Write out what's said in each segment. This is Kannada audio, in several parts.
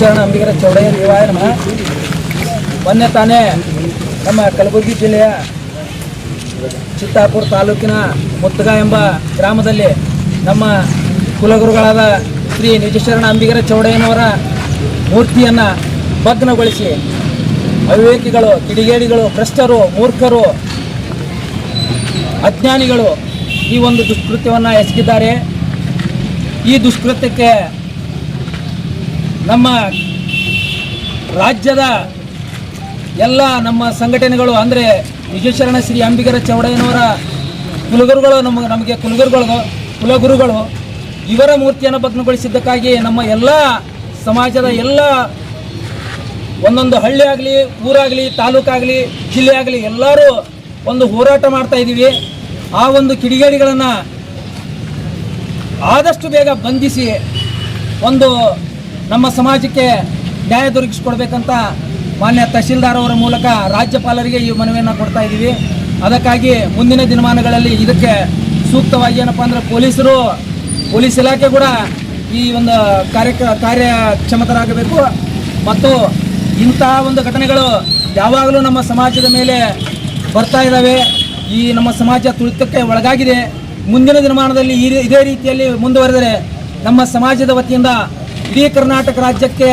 ನಿಜಶರಣ ಅಂಬಿಗರ ಚೌಡಯ್ಯ ದೇವಾಯ ನಮಃ. ಮೊನ್ನೆ ತಾನೇ ನಮ್ಮ ಕಲಬುರಗಿ ಜಿಲ್ಲೆಯ ಚಿತ್ತಾಪುರ ತಾಲೂಕಿನ ಮುತ್ತಗ ಎಂಬ ಗ್ರಾಮದಲ್ಲಿ ನಮ್ಮ ಕುಲಗುರುಗಳಾದ ಶ್ರೀ ನಿಜಶರಣ ಅಂಬಿಗರ ಚೌಡಯ್ಯನವರ ಮೂರ್ತಿಯನ್ನು ಭಗ್ನಗೊಳಿಸಿ ಅವಿವೇಕಿಗಳು, ಕಿಡಿಗೇಡಿಗಳು, ಭ್ರಷ್ಟರು, ಮೂರ್ಖರು, ಅಜ್ಞಾನಿಗಳು ಈ ಒಂದು ದುಷ್ಕೃತ್ಯವನ್ನು ಎಸಗಿದ್ದಾರೆ. ಈ ದುಷ್ಕೃತ್ಯಕ್ಕೆ ನಮ್ಮ ರಾಜ್ಯದ ಎಲ್ಲ ನಮ್ಮ ಸಂಘಟನೆಗಳು, ಅಂದರೆ ವಿಜಯಶರಣ ಶ್ರೀ ಅಂಬಿಗರ ಚೌಡಯ್ಯನವರ ಕುಲಗುರುಗಳು, ನಮ್ಮ, ನಮಗೆ ಕುಲಗುರುಗಳು ಕುಲಗುರುಗಳು, ಇವರ ಮೂರ್ತಿಯನ್ನು ಭಗ್ನಗೊಳಿಸಿದ್ದಕ್ಕಾಗಿ ನಮ್ಮ ಎಲ್ಲ ಸಮಾಜದ ಎಲ್ಲ ಒಂದೊಂದು ಹಳ್ಳಿ ಆಗಲಿ, ಊರಾಗಲಿ, ತಾಲೂಕಾಗಲಿ, ಜಿಲ್ಲೆ ಆಗಲಿ ಎಲ್ಲರೂ ಒಂದು ಹೋರಾಟ ಮಾಡ್ತಾ ಇದ್ದೀವಿ. ಆ ಒಂದು ಕಿಡಿಗೇಡಿಗಳನ್ನು ಆದಷ್ಟು ಬೇಗ ಬಂಧಿಸಿ ಒಂದು ನಮ್ಮ ಸಮಾಜಕ್ಕೆ ನ್ಯಾಯ ದೊರಕಿಸಿಕೊಡ್ಬೇಕಂತ ಮಾನ್ಯ ತಹಶೀಲ್ದಾರ್ ಅವರ ಮೂಲಕ ರಾಜ್ಯಪಾಲರಿಗೆ ಈ ಮನವಿಯನ್ನು ಕೊಡ್ತಾ ಇದ್ದೀವಿ. ಅದಕ್ಕಾಗಿ ಮುಂದಿನ ದಿನಮಾನಗಳಲ್ಲಿ ಇದಕ್ಕೆ ಸೂಕ್ತವಾಗಿ ಏನಪ್ಪ ಅಂದರೆ ಪೊಲೀಸರು, ಪೊಲೀಸ್ ಇಲಾಖೆ ಕೂಡ ಈ ಒಂದು ಕಾರ್ಯ ಕಾರ್ಯಕ್ಷಮತರಾಗಬೇಕು. ಮತ್ತು ಇಂತಹ ಒಂದು ಘಟನೆಗಳು ಯಾವಾಗಲೂ ನಮ್ಮ ಸಮಾಜದ ಮೇಲೆ ಬರ್ತಾ ಇದ್ದಾವೆ. ಈ ನಮ್ಮ ಸಮಾಜ ತುಳಿತಕ್ಕೆ ಒಳಗಾಗಿದೆ. ಮುಂದಿನ ದಿನಮಾನದಲ್ಲಿ ಇದೇ ರೀತಿಯಲ್ಲಿ ಮುಂದುವರೆದರೆ ನಮ್ಮ ಸಮಾಜದ ವತಿಯಿಂದ ಇಡೀ ಕರ್ನಾಟಕ ರಾಜ್ಯಕ್ಕೆ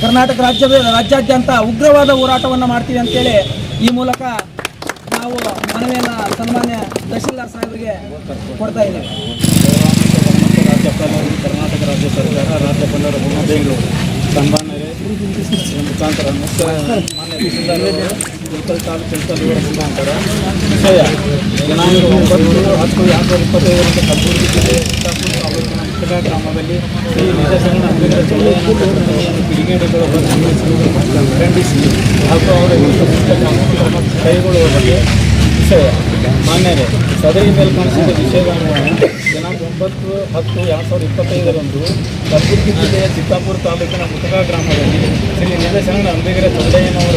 ಕರ್ನಾಟಕ ರಾಜ್ಯದ ರಾಜ್ಯಾದ್ಯಂತ ಉಗ್ರವಾದ ಹೋರಾಟವನ್ನು ಮಾಡ್ತೀವಿ ಅಂತೇಳಿ ಈ ಮೂಲಕ ನಾವು ಮನವಿಯನ್ನು ಸನ್ಮಾನ್ಯ ತಹಶೀಲ್ದಾರ್ ಸಾಹೇಬರಿಗೆ ಕೊಡ್ತಾ ಇದ್ದೇವೆ ಕರ್ನಾಟಕ ರಾಜ್ಯ ಸರ್ಕಾರ ರಾಜ್ಯಪಾಲರ ಬೆಂಗಳೂರು ಸನ್ಮಾನ್ಯ ಮುಖಾಂತರ ಮುಖ್ಯ ತಾಲೂಕು ಮುಖಾಂತರ ವಿಷಯ ಒಂಬತ್ತು ಹತ್ತು ಎರಡು ಇಪ್ಪತ್ತೈದರಂದು ಕಲಬುರಗಿ ಮುತ್ತಗ ಗ್ರಾಮದಲ್ಲಿ ಶ್ರೀ ನಿಜಶರಣ ಅಂಬೇಡ್ಕರ ಪ್ರಕರಣವನ್ನು ಕಿಡಿಗೇಡಿಗಳು ಬಂಧಿಸಿರುವುದನ್ನು ಖಂಡಿಸಿ ಹಾಗೂ ಅವರ ಕ್ರಮ ಕೈಗೊಳ್ಳುವ ಬಗ್ಗೆ ವಿಷಯ. ಮಾನ್ಯರೇ ಸದರಿ ಮೇಲೆ ಮೇಲ್ಕಾಣಿಸಿದ ವಿಷಯಗಳನ್ನು ದಿನಾಂಕ ಒಂಬತ್ತು ಹತ್ತು ಎರಡು ಸಾವಿರದ ಇಪ್ಪತ್ತೈದರಂದು ಕಲಬುರಗಿ ಜಿಲ್ಲೆಯ ಚಿತ್ತಾಪುರ ತಾಲೂಕಿನ ಮುತಗ ಗ್ರಾಮದಲ್ಲಿ ಶ್ರೀ ನಿಜಶರಣ ಅಂಬೇಗರ ಚೌಡಯ್ಯನವರ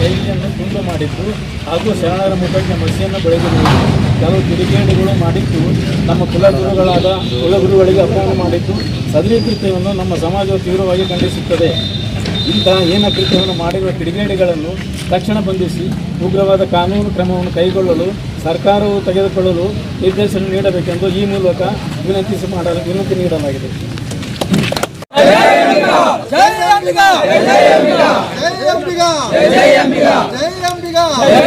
ಕೈಯನ್ನು ತುಂಡು ಮಾಡಿದ್ದು ಹಾಗೂ ಶರಣರ ಮುಖಕ್ಕೆ ಮಸಿಯನ್ನು ಬೆಳೆದಿರುವುದು ಕೆಲವು ಕಿಡಿಗೇಡಿಗಳು ಮಾಡಿದ್ದು, ನಮ್ಮ ಕುಲಗುರುಗಳಾದ ಕುಲಗುರುಗಳಿಗೆ ಅಪಮಾನ ಮಾಡಿದ್ದು ಸದರಿ ಕೃತ್ಯವನ್ನು ನಮ್ಮ ಸಮಾಜವು ತೀವ್ರವಾಗಿ ಖಂಡಿಸುತ್ತದೆ. ಇಂತಹ ಏನ ಕೃತ್ಯವನ್ನು ಮಾಡಿರುವ ಕಿಡಿಗೇಡಿಗಳನ್ನು ತಕ್ಷಣ ಬಂಧಿಸಿ ಉಗ್ರವಾದ ಕಾನೂನು ಕ್ರಮವನ್ನು ಕೈಗೊಳ್ಳಲು, ಸರ್ಕಾರವು ತೆಗೆದುಕೊಳ್ಳಲು ನಿರ್ದೇಶನ ನೀಡಬೇಕೆಂದು ಈ ಮೂಲಕ ವಿನಂತಿಸಿ ಮಾಡಲು, ವಿನಂತಿ ನೀಡಲಾಗಿದೆ.